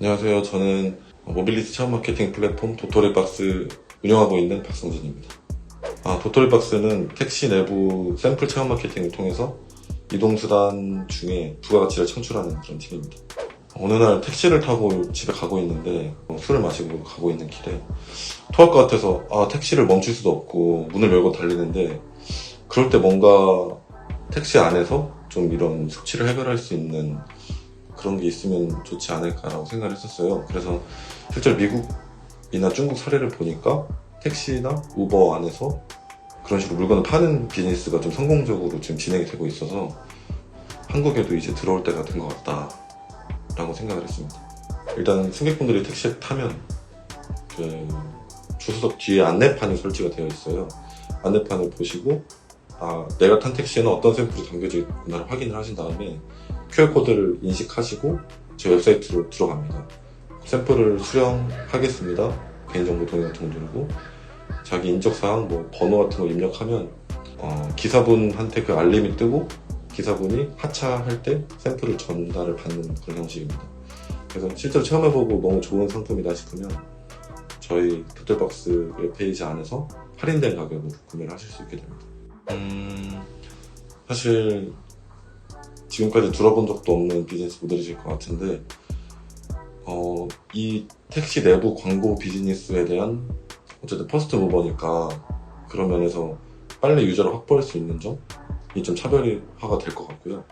안녕하세요. 저는 모빌리티 체험 마케팅 플랫폼 도토리박스 운영하고 있는 박성진입니다. 아, 도토리박스는 택시 내부 샘플 체험 마케팅을 통해서 이동수단 중에 부가가치를 창출하는 그런 팀입니다. 어느 날 택시를 타고 집에 가고 있는데 어, 술을 마시고 가고 있는 길에 토할 것 같아서 아 택시를 멈출 수도 없고 문을 열고 달리는데 그럴 때 뭔가 택시 안에서 좀 이런 숙취를 해결할 수 있는 그런 게 있으면 좋지 않을까라고 생각을 했었어요. 그래서 실제로 미국이나 중국 사례를 보니까 택시나 우버 안에서 그런 식으로 물건을 파는 비즈니스가 좀 성공적으로 지금 진행이 되고 있어서 한국에도 이제 들어올 때가 된 것 같다라고 생각을 했습니다. 일단 승객분들이 택시에 타면 그 주수석 뒤에 안내판이 설치가 되어 있어요. 안내판을 보시고 아 내가 탄 택시에는 어떤 샘플이 담겨져 있구나를 확인을 하신 다음에 QR코드를 인식하시고 제 웹사이트로 들어갑니다. 샘플을 수령하겠습니다. 개인정보 동의 같은 거 누르고 자기 인적사항, 뭐 번호 같은 거 입력하면 어, 기사분한테 그 알림이 뜨고 기사분이 하차할 때 샘플을 전달을 받는 그런 형식입니다. 그래서 실제로 체험해보고 너무 좋은 상품이다 싶으면 저희 도텔박스 웹페이지 안에서 할인된 가격으로 구매를 하실 수 있게 됩니다. 음, 사실 지금까지 들어본 적도 없는 비즈니스 모델이실 것 같은데 어, 이 택시 내부 광고 비즈니스에 대한 어쨌든 퍼스트 무버니까 그런 면에서 빨리 유저를 확보할 수 있는 점이 좀 차별화가 될 것 같고요.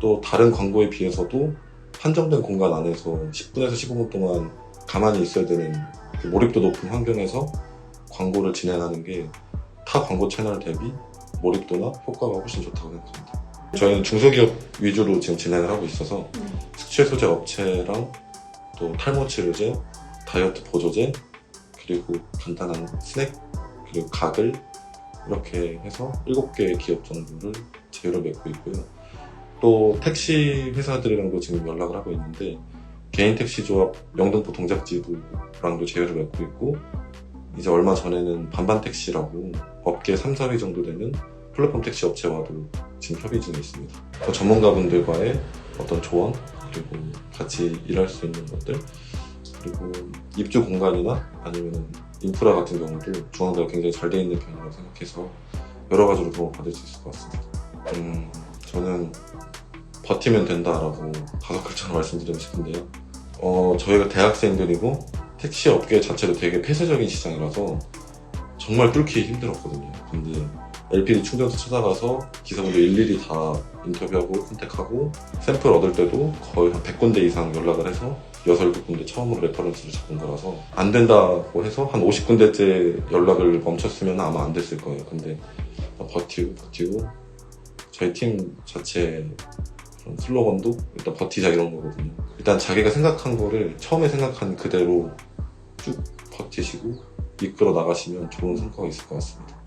또 다른 광고에 비해서도 한정된 공간 안에서 10분에서 15분 동안 가만히 있어야 되는 그 몰입도 높은 환경에서 광고를 진행하는 게 타 광고 채널 대비 몰입도나 효과가 훨씬 좋다고 생각합니다. 저희는 중소기업 위주로 지금 진행을 하고 있어서 숙취 해소제 업체랑 또 탈모 치료제, 다이어트 보조제, 그리고 간단한 스낵, 그리고 가글 이렇게 해서 7개의 기업 정도를 제휴를 맺고 있고요. 또 택시 회사들이랑도 지금 연락을 하고 있는데 개인 택시 조합 영등포 동작지부랑도 제휴를 맺고 있고 이제 얼마 전에는 반반 택시라고 업계 3, 4위 정도 되는 플랫폼 택시 업체와도 지금 협의 중에 있습니다. 그 전문가분들과의 어떤 조언 그리고 같이 일할 수 있는 것들 그리고 입주 공간이나 아니면 인프라 같은 경우도 중앙대가 굉장히 잘 돼 있는 편이라고 생각해서 여러 가지로 도움 받을 수 있을 것 같습니다. 음, 저는 버티면 된다라고 다섯 글자로 말씀드리고 싶은데요. 어, 저희가 대학생들이고 택시 업계 자체도 되게 폐쇄적인 시장이라서 정말 뚫기 힘들었거든요. 근데 LPD 충전소 찾아가서 기사분들 일일이 다 인터뷰하고 컨택하고 샘플 얻을 때도 거의 한 100군데 이상 연락을 해서 6, 7군데 처음으로 레퍼런스를 잡은 거라서 안 된다고 해서 한 50군데째 연락을 멈췄으면 아마 안 됐을 거예요. 근데 버티고 버티고 저희 팀 자체 그런 슬로건도 일단 버티자 이런 거거든요. 일단 자기가 생각한 거를 처음에 생각한 그대로 쭉 버티시고 이끌어 나가시면 좋은 성과가 있을 것 같습니다.